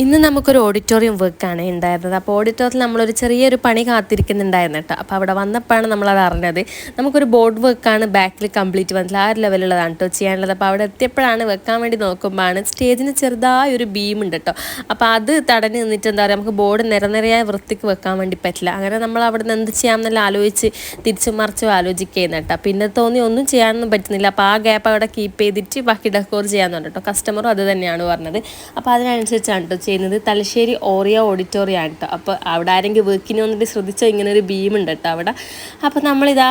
ഇന്ന് നമുക്കൊരു ഓഡിറ്റോറിയം വർക്കാണ് ഉണ്ടായിരുന്നത്. അപ്പോൾ ഓഡിറ്റോറിയത്തിൽ നമ്മളൊരു ചെറിയൊരു പണി കാത്തിരിക്കുന്നുണ്ടായിരുന്നു കേട്ടോ. അപ്പോൾ അവിടെ വന്നപ്പോഴാണ് നമ്മളത് അറിഞ്ഞത്. നമുക്കൊരു ബോർഡ് വർക്കാണ് ബാക്കിൽ കംപ്ലീറ്റ് വന്നില്ല ആ ലെവലുള്ളതാണ് കേട്ടോ ചെയ്യാനുള്ളത്. അപ്പോൾ അവിടെ എത്തിയപ്പോഴാണ് വെക്കാൻ വേണ്ടി നോക്കുമ്പോഴാണ് സ്റ്റേജിന് ചെറുതായ ഒരു ബീം ഉണ്ട് കേട്ടോ. അപ്പോൾ അത് തടഞ്ഞ് നിന്നിട്ട് എന്താ പറയുക നമുക്ക് ബോർഡ് നിരനിരയായ വൃത്തിക്ക് വെക്കാൻ വേണ്ടി പറ്റില്ല. അങ്ങനെ നമ്മൾ അവിടെ നിന്ന് എന്ത് ചെയ്യാമെന്നെല്ലാം ആലോചിച്ച് തിരിച്ചും മറിച്ചും ആലോചിക്കുകയെന്ന് കേട്ടോ. പിന്നെ തോന്നി ഒന്നും ചെയ്യാനൊന്നും പറ്റുന്നില്ല. അപ്പോൾ ആ ഗ്യാപ്പ് അവിടെ കീപ്പ് ചെയ്തിട്ട് ബാക്കി ഡെക്കോർ ചെയ്യാമെന്ന് കേട്ടോ. കസ്റ്റമറും അത് തന്നെയാണ് പറഞ്ഞത്. അപ്പോൾ അതിനനുസരിച്ചാണ് കേട്ടോ ചെയ്യുന്നത് തലശ്ശേരി ഓറിയ ഓഡിറ്റോറിയം ആണ് കേട്ടോ അപ്പോൾ അവിടെ ആരെങ്കിലും വർക്കിന് വന്നിട്ട് ശ്രദ്ധിച്ചോ? ഇങ്ങനെ ഒരു ബീം ഉണ്ട് കേട്ടോ അവിടെ. അപ്പോൾ നമ്മളിതാ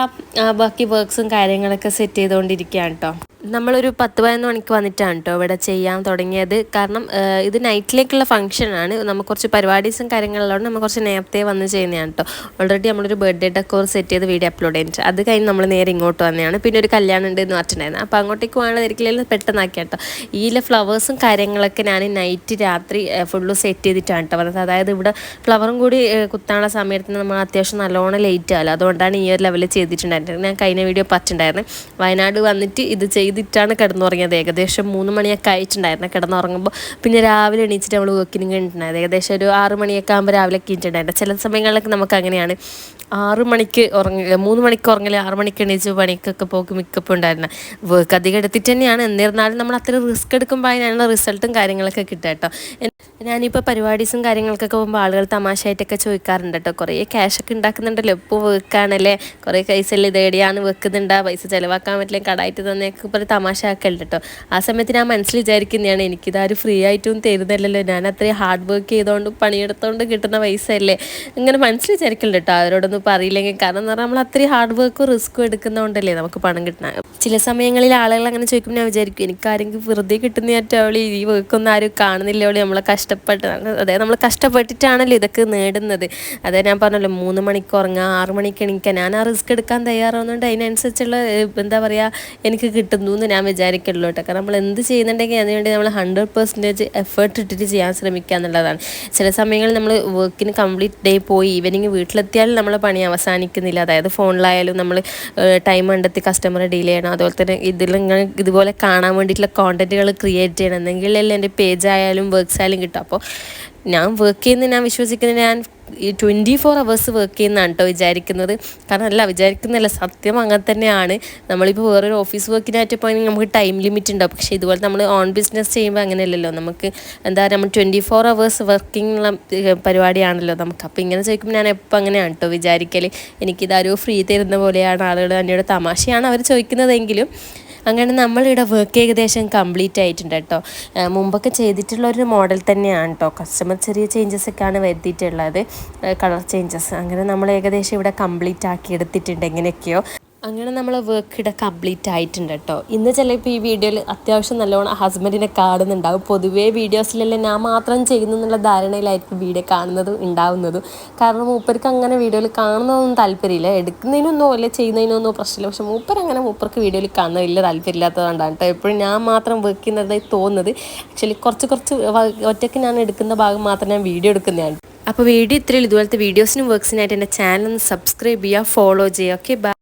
ബാക്കി വർക്ക്സും കാര്യങ്ങളൊക്കെ സെറ്റ് ചെയ്തുകൊണ്ടിരിക്കുകയാണ് കേട്ടോ നമ്മളൊരു പത്ത് പതിനൊന്ന് മണിക്ക് വന്നിട്ടാണ് കേട്ടോ ഇവിടെ ചെയ്യാൻ തുടങ്ങിയത്. കാരണം ഇത് നൈറ്റിലേക്കുള്ള ഫംഗ്ഷനാണ്. നമുക്ക് കുറച്ച് പരിപാടീസും കാര്യങ്ങളുള്ളതുകൊണ്ട് നമ്മൾ കുറച്ച് നേരത്തെ വന്ന് ചെയ്യുന്നതാണ് കേട്ടോ ഓൾറെഡി നമ്മളൊരു ബർത്ത്ഡേ ഡെക്കോർ സെറ്റ് ചെയ്ത് വീഡിയോ അപ്ലോഡ് ചെയ്തിട്ട് അത് കഴിഞ്ഞ് നമ്മൾ നേരെ ഇങ്ങോട്ട് വന്നതാണ്. പിന്നെ ഒരു കല്യാണം ഉണ്ട് എന്ന് പറഞ്ഞിട്ടുണ്ടായിരുന്നു. അപ്പോൾ അങ്ങോട്ടേക്ക് വേണമെന്നിരിക്കലും പെട്ടെന്നാക്കി കേട്ടോ ഈയിലെ ഫ്ലവേഴ്സും കാര്യങ്ങളൊക്കെ ഞാൻ നൈറ്റ് രാത്രി ഫുള്ള് സെറ്റ് ചെയ്തിട്ടാണ് കേട്ടോ വന്നത്. അതായത് ഇവിടെ ഫ്ലവറും കൂടി കുത്താനുള്ള സമയത്ത് നമ്മൾ അത്യാവശ്യം നല്ലോണം ലേറ്റ് ആവില്ല. അതുകൊണ്ടാണ് ഈ ഒരു ലെവലിൽ ചെയ്തിട്ടുണ്ടായിരുന്നത്. ഞാൻ കഴിഞ്ഞ വീഡിയോ പറ്റുണ്ടായിരുന്നത് വയനാട് വന്നിട്ട് ഇത് ചെയ്തിട്ടാണ് കിടന്നുറങ്ങിയത്. ഏകദേശം മൂന്ന് മണിയൊക്കെ ആയിട്ടുണ്ടായിരുന്നു കിടന്നുറങ്ങുമ്പോൾ. പിന്നെ രാവിലെ എണീച്ചിട്ട് നമ്മൾ വർക്കിനും കഴിഞ്ഞിട്ടുണ്ടായിരുന്നു ഏകദേശം ഒരു ആറ് മണിയൊക്കെ ആകുമ്പോൾ രാവിലെ കഴിഞ്ഞിട്ടുണ്ടായിരുന്നു ചില സമയങ്ങളിലൊക്കെ നമുക്ക് അങ്ങനെയാണ്. ആറ് മണിക്ക് ഉറങ്ങി മൂന്ന് മണിക്ക് ഉറങ്ങില്ല ആറ് മണിക്ക് എണീച്ച് പണിക്കൊക്കെ പോക്ക് മിക്കപ്പ് ഉണ്ടായിരുന്നു. വർക്ക് അധികം എടുത്തിട്ട് തന്നെയാണ്. എന്നിരുന്നാലും നമ്മൾ അത്ര റിസ്ക് എടുക്കുമ്പോൾ അതിനുള്ള റിസൾട്ടും കാര്യങ്ങളൊക്കെ കിട്ടുക കേട്ടോ. ഞാനിപ്പോൾ പരിപാടീസും കാര്യങ്ങൾക്കൊക്കെ പോകുമ്പോൾ ആളുകൾ തമാശയായിട്ടൊക്കെ ചോദിക്കാറുണ്ട് കേട്ടോ. കുറേ ക്യാഷൊക്കെ ഉണ്ടാക്കുന്നുണ്ടല്ലോ. ഇപ്പോൾ വെക്കാണല്ലേ കുറേ പൈസ അല്ലേ ഇതേടിയാണ് വെക്കുന്നുണ്ടാ പൈസ ചിലവാക്കാൻ പറ്റില്ല. കടായിട്ട് തന്നെയൊക്കെ പോലെ തമാശ ആക്കലുണ്ട് കേട്ടോ ആ സമയത്ത് ഞാൻ മനസ്സിൽ വിചാരിക്കുന്നതാണ് എനിക്കിതാരും ഫ്രീ ആയിട്ടും തരുന്നില്ലല്ലോ. ഞാൻ അത്രയും ഹാർഡ് വർക്ക് ചെയ്തുകൊണ്ട് പണിയെടുത്തുകൊണ്ട് കിട്ടുന്ന പൈസ അല്ലേ ഇങ്ങനെ മനസ്സിൽ വിചാരിക്കലുണ്ട് കേട്ടോ അവരോടൊന്നും പറയില്ലെങ്കിൽ. കാരണം എന്ന് പറഞ്ഞാൽ നമ്മൾ അത്രയും ഹാർഡ് വർക്കും റിസ്ക്കും എടുക്കുന്നതുകൊണ്ടല്ലേ നമുക്ക് പണം കിട്ടണം ചില സമയങ്ങളിൽ ആളുകൾ അങ്ങനെ ചോദിക്കുമ്പോൾ ഞാൻ വിചാരിക്കും എനിക്ക് ആരെങ്കിലും വെറുതെ കിട്ടുന്നതായിട്ടവളി ഈ വർക്കൊന്നും ആരും കാണുന്നില്ല. അവളി നമ്മളെ കഷ്ടപ്പെട്ട് അതായത് നമ്മൾ കഷ്ടപ്പെട്ടിട്ടാണല്ലോ ഇതൊക്കെ നേടുന്നത്. അതായത് ഞാൻ പറഞ്ഞല്ലോ മൂന്ന് മണിക്ക് ഉറങ്ങാം ആറ് മണിക്ക് എണീക്കാൻ ഞാൻ ആ റിസ്ക് എടുക്കാൻ തയ്യാറാവുന്നതുകൊണ്ട് അതിനനുസരിച്ചുള്ള എന്താ പറയുക എനിക്ക് കിട്ടുന്നു. എന്ന് ഞാൻ വിചാരിക്കുള്ളൂ കേട്ടോ. കാരണം നമ്മൾ എന്ത് ചെയ്യുന്നുണ്ടെങ്കിൽ അതിനുവേണ്ടി നമ്മൾ ഹൺഡ്രഡ് പെർസെന്റേജ് എഫേർട്ട് ഇട്ടിട്ട് ചെയ്യാൻ ശ്രമിക്കുക എന്നുള്ളതാണ്. ചില സമയങ്ങളിൽ നമ്മൾ വർക്കിന് കംപ്ലീറ്റ് ഡേ പോയി ഈവനിങ് വീട്ടിലെത്തിയാലും നമ്മൾ പണി അവസാനിക്കുന്നില്ല. അതായത് ഫോണിലായാലും നമ്മൾ ടൈം കണ്ടെത്തി കസ്റ്റമറെ ഡീൽ ചെയ്യണം. അതുപോലെ തന്നെ ഇതിൽ ഇങ്ങനെ ഇതുപോലെ കാണാൻ വേണ്ടിയിട്ടുള്ള കോണ്ടന്റുകൾ ക്രിയേറ്റ് ചെയ്യണം. എന്നെങ്കിലല്ലേ എന്റെ പേജ് ആയാലും വർക്ക്സ് ആയാലും കിട്ടും. അപ്പോൾ ഞാൻ വർക്ക് ചെയ്യുന്ന ഞാൻ വിശ്വസിക്കുന്നത് ഞാൻ ഈ ട്വന്റി ഫോർ അവേഴ്സ് വർക്ക് ചെയ്യുന്നതാണ് കേട്ടോ വിചാരിക്കുന്നത്. കാരണം അല്ല വിചാരിക്കുന്നില്ല സത്യം അങ്ങനെ തന്നെയാണ്. നമ്മളിപ്പോൾ വേറൊരു ഓഫീസ് വർക്കിനായിട്ട് പോയെങ്കിൽ നമുക്ക് ടൈം ലിമിറ്റ് ഉണ്ടാവും. പക്ഷേ ഇതുപോലെ നമ്മൾ ഓൺ ബിസിനസ് ചെയ്യുമ്പോൾ അങ്ങനെയല്ലല്ലോ. നമുക്ക് എന്താ പറയുക നമ്മൾ ട്വന്റി ഫോർ അവേഴ്സ് വർക്കിംഗ് പരിപാടിയാണല്ലോ നമുക്ക്. അപ്പോൾ ഇങ്ങനെ ചോദിക്കുമ്പോൾ ഞാൻ എപ്പോൾ അങ്ങനെയാണ് കേട്ടോ വിചാരിക്കൽ എനിക്കിതാരോ ഫ്രീ തരുന്ന പോലെയാണ് ആളുകൾ എന്നോട് തമാശയാണ് അവർ ചോദിക്കുന്നതെങ്കിലും. അങ്ങനെ നമ്മളിവിടെ വർക്ക് ഏകദേശം കംപ്ലീറ്റ് ആയിട്ടുണ്ട് കേട്ടോ. മുമ്പൊക്കെ ചെയ്തിട്ടുള്ള ഒരു മോഡൽ തന്നെയാണ് കേട്ടോ. കസ്റ്റമർ ചെറിയ ചേഞ്ചസ് ഒക്കെയാണ് വരുത്തിയിട്ടുള്ളത്. കളർ ചേഞ്ചസ് അങ്ങനെ നമ്മൾ ഏകദേശം ഇവിടെ കംപ്ലീറ്റ് ആക്കി എടുത്തിട്ടുണ്ട് എങ്ങനെയൊക്കെയോ. അങ്ങനെ നമ്മളെ വർക്ക് ഇവിടെ കംപ്ലീറ്റ് ആയിട്ടുണ്ട് കേട്ടോ ഇന്ന് ചിലപ്പോൾ ഈ വീഡിയോയിൽ അത്യാവശ്യം നല്ലോണം ഹസ്ബൻഡിനെ കാണുന്നുണ്ടാവും. പൊതുവേ വീഡിയോസിലെല്ലാം ഞാൻ മാത്രം ചെയ്യുന്നു എന്നുള്ള ധാരണയിലായിരിക്കും വീഡിയോ കാണുന്നതും ഉണ്ടാവുന്നതും. കാരണം മൂപ്പർക്ക് അങ്ങനെ വീഡിയോയിൽ കാണുന്നതൊന്നും താല്പര്യമില്ല. എടുക്കുന്നതിനൊന്നും അല്ലെ ചെയ്യുന്നതിനൊന്നും പ്രശ്നമില്ല. പക്ഷെ മൂപ്പർ അങ്ങനെ മൂപ്പർക്ക് വീഡിയോയിൽ കാണുന്ന വലിയ താല്പര്യമില്ലാത്തതുകൊണ്ടാണ് കേട്ടോ എപ്പോഴും ഞാൻ മാത്രം വർക്ക് ചെയ്യുന്നതായി തോന്നുന്നത്. ആക്ച്വലി കുറച്ച് കുറച്ച് ഒറ്റയ്ക്ക് ഞാൻ എടുക്കുന്ന ഭാഗം മാത്രം ഞാൻ വീഡിയോ എടുക്കുന്നതാണ്. അപ്പോൾ വീഡിയോ ഇത്രയും ഇതുപോലത്തെ വീഡിയോസിനും വർക്ക്സിനായിട്ട് എന്റെ ചാനൽ ഒന്ന് സബ്സ്ക്രൈബ് ചെയ്യുക ഫോളോ ചെയ്യുക. Okay bye